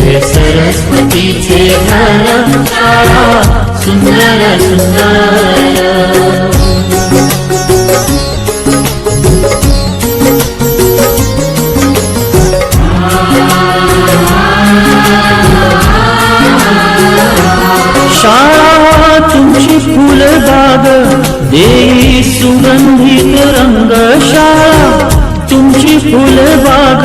हे सरस्वतीचे सुंदर सुंदर शाळा तुमची फुलबाग देई सुगंधित रंग शाळा तुमची फुलबाग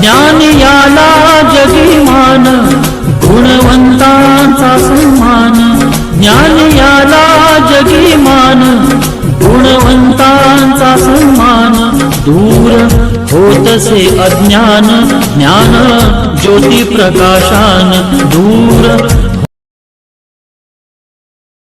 ज्ञानयाला जगिमान गुणवंता सामान ज्ञानयाला जगि होतसे अज्ञान ज्ञान ज्योती प्रकाशान दूर.